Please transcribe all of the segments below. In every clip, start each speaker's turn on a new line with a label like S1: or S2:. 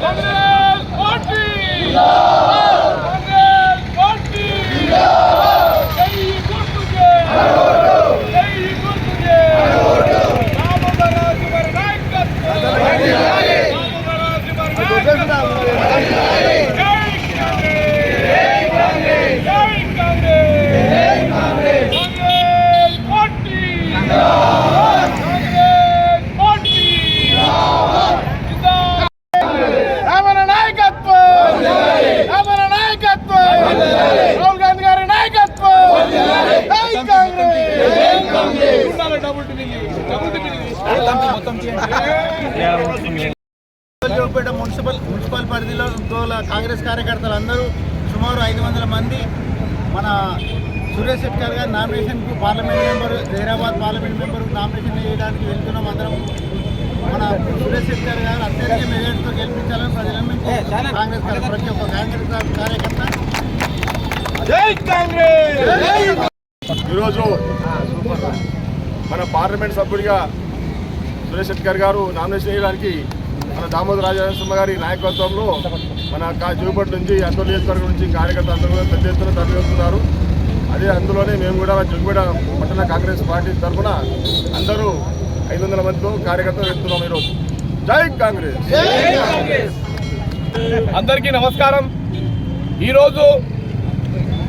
S1: Congress party Congress party జై గుర్తుకే జై గుర్తుకే రామోదరాజు గారి నాయకత్వం రామోదరాజు గారి నాయకత్వం జై కాంగ్రెస్ జై కాంగ్రెస్ కాంగ్రెస్ పార్టీ కాంగ్రెస్ పార్టీ జిందాబాద్ రామన నాయకత్వం రామన నాయకత్వం రాహుల్ గాంధీ గారి నాయకత్వం జై కాంగ్రెస్ ఉండాలి డబుల్ టికెట్ డబుల్ టికెట్
S2: జోపేట మున్సిపల్ మున్సిపల్ పరిధిలో గోల కాంగ్రెస్ కార్యకర్తలు అందరూ సుమారు ఐదు వందల మంది మన సురేష్ శెట్కర్ గారి నామినేషన్కు parliament member Zaheerabad parliament member nomination వేయడానికి వెళ్తున్నాం అందరం. మన సురేష్ శెట్కర్ గారు అత్యధిక మెజార్టీతో గెలిపించాలని ప్రజలను కాంగ్రెస్ ప్రతి ఒక్క కాంగ్రెస్ కార్యకర్త.
S1: జై కాంగ్రెస్!
S3: ఈరోజు మన పార్లమెంట్ సభ్యుడిగా సురేష్ శెట్కర్ గారు నామినేషన్ వేయడానికి మన దామోదర రాజనరసింహ గారి నాయకత్వంలో మన కా- జూపటి నుంచి అందరూ నియోజకవర్గం నుంచి కార్యకర్తలు అందరూ కూడా పెద్ద ఎత్తున తరలివెళ్తున్నారు అదే అందులోనే మేము కూడా జుగుపేట పట్టణ కాంగ్రెస్ పార్టీ తరఫున అందరూ ఐదు వందల మందితో కార్యకర్తలు వెళ్తున్నాం ఈరోజు. జై కాంగ్రెస్!
S1: అందరికీ నమస్కారం. ఈరోజు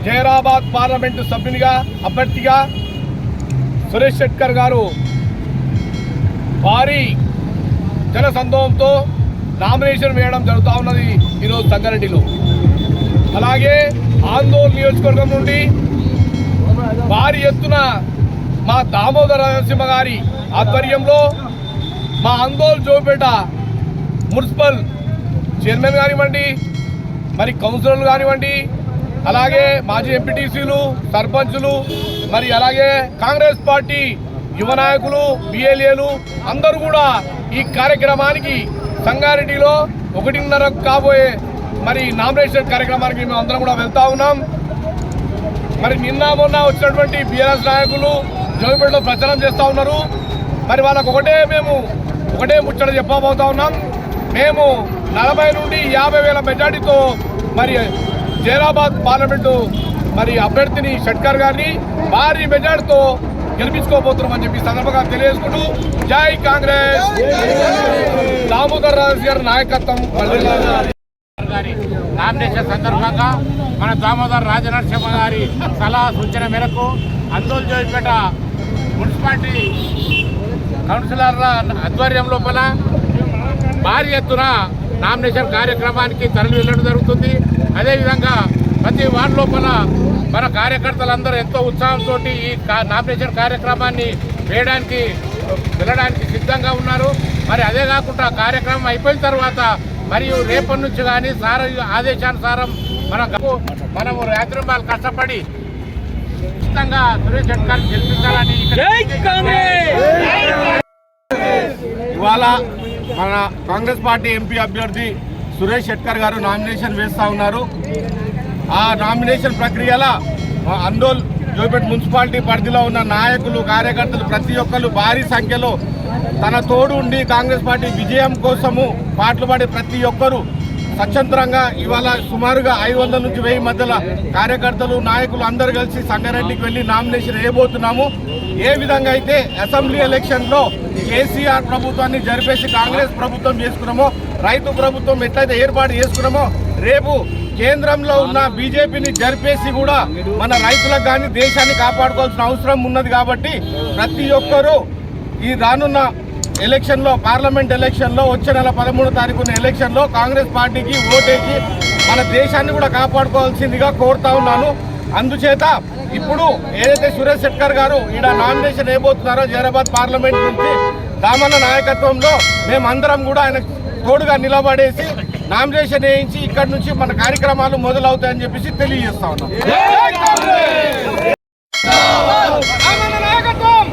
S1: జైరాబాద్ పార్లమెంటు సభ్యునిగా అభ్యర్థిగా సురేష్ శెట్కర్ గారు భారీ జన సందోహంతో నామినేషన్ వేయడం జరుగుతూ ఉన్నది ఈరోజు సంగారెడ్డిలో. అలాగే ఆందోళన నియోజకవర్గం నుండి భారీ ఎత్తున మా దామోదర నరసింహ గారి ఆధ్వర్యంలో మా ఆందోళన జోపేట మున్సిపల్ చైర్మన్ కానివ్వండి మరి కౌన్సిలర్లు కానివ్వండి అలాగే మాజీ ఎంపీటీసీలు సర్పంచులు మరి అలాగే కాంగ్రెస్ పార్టీ యువ నాయకులు బిఎల్ఏలు అందరూ కూడా ఈ కార్యక్రమానికి సంగారెడ్డిలో ఒకటిన్నర కాబోయే మరి నామినేషన్ కార్యక్రమానికి మేము అందరం కూడా వెళ్తా ఉన్నాం. మరి నిన్న మొన్న వచ్చినటువంటి బీఆర్ఎస్ నాయకులు జోగిపేటలో ప్రచారం చేస్తూ ఉన్నారు. మరి వాళ్ళకు ఒకటే మేము ఒకటే ముచ్చట చెప్పబోతా ఉన్నాం. మేము నలభై నుండి యాభై వేల మెజార్టీతో మరి జైరాబాద్ పార్లమెంటు మరి అభ్యర్థిని షట్కర్ గారిని భారీ మెజార్టీతో గెలిపించుకోబోతున్నామని చెప్పి సందర్భంగా తెలియజేసుకుంటూ జై కాంగ్రెస్. దామోదర్ రాజు గారి నాయకత్వం
S4: గారి నామినేషన్ సందర్భంగా మన దామోదర్ రాజనరసింహ గారి సలహా సూచన మేరకు అందోల్ జోయిపేట మున్సిపాలిటీ కౌన్సిలర్ల ఆధ్వర్యం లోపల భారీ ఎత్తున నామినేషన్ కార్యక్రమానికి తరలి వెళ్ళడం జరుగుతుంది. అదేవిధంగా ప్రతి వార్డు లోపల మన కార్యకర్తలందరూ ఎంతో ఉత్సాహంతో ఈ కా- నామినేషన్ కార్యక్రమాన్ని వేయడానికి వెళ్ళడానికి సిద్ధంగా ఉన్నారు. మరి అదే కాకుండా కార్యక్రమం అయిపోయిన తర్వాత మరియు రేపటి నుంచి కానీ సార ఆదేశానుసారం మన మనము రాత్రింబాలు కష్టపడి ఖచ్చితంగా సురేష్ షెట్కర్ గెలిపించాలని
S3: ఇవాళ మన కాంగ్రెస్ పార్టీ ఎంపీ అభ్యర్థి సురేష్ షెట్కర్ గారు నామినేషన్ వేస్తా ఉన్నారు. ఆ నామినేషన్ ప్రక్రియలో అందోల్ జోపేట్ మున్సిపాలిటీ పరిధిలో ఉన్న నాయకులు కార్యకర్తలు ప్రతి ఒక్కరు భారీ సంఖ్యలో తన తోడు ఉండి కాంగ్రెస్ పార్టీ విజయం కోసము పాటలు ప్రతి ఒక్కరూ స్వతంత్రంగా ఇవాళ సుమారుగా ఐదు వందల నుంచి వెయ్యి మధ్యలో కార్యకర్తలు నాయకులు అందరు కలిసి సంగారెడ్డికి వెళ్ళి నామినేషన్ వేయబోతున్నాము. ఏ విధంగా అయితే అసెంబ్లీ ఎలక్షన్లో కేసీఆర్ ప్రభుత్వాన్ని జరిపేసి కాంగ్రెస్ ప్రభుత్వం చేసుకున్నామో రైతు ప్రభుత్వం ఎట్లయితే ఏర్పాటు చేసుకున్నామో రేపు కేంద్రంలో ఉన్న బీజేపీని జరిపేసి కూడా మన రైతులకు కానీ దేశాన్ని కాపాడుకోవాల్సిన అవసరం ఉన్నది కాబట్టి ప్రతి ఒక్కరూ ఈ రానున్న ఎలక్షన్లో పార్లమెంట్ ఎలక్షన్లో వచ్చే నెల పదమూడో తారీఖున ఎలక్షన్లో కాంగ్రెస్ పార్టీకి ఓటేసి మన దేశాన్ని కూడా కాపాడుకోవాల్సిందిగా కోరుతా ఉన్నాను. అందుచేత ఇప్పుడు ఏదైతే సురేష్ శెట్కర్ గారు ఈడ నామినేషన్ వేయబోతున్నారో జైరాబాద్ పార్లమెంట్ నుంచి దామన్న నాయకత్వంలో మేమందరం కూడా ఆయన తోడుగా నిలబడేసి నామినేషన్ వేయించి ఇక్కడ నుంచి మన కార్యక్రమాలు మొదలవుతాయని చెప్పేసి తెలియజేస్తా ఉన్నాం.
S1: నాయకత్వం?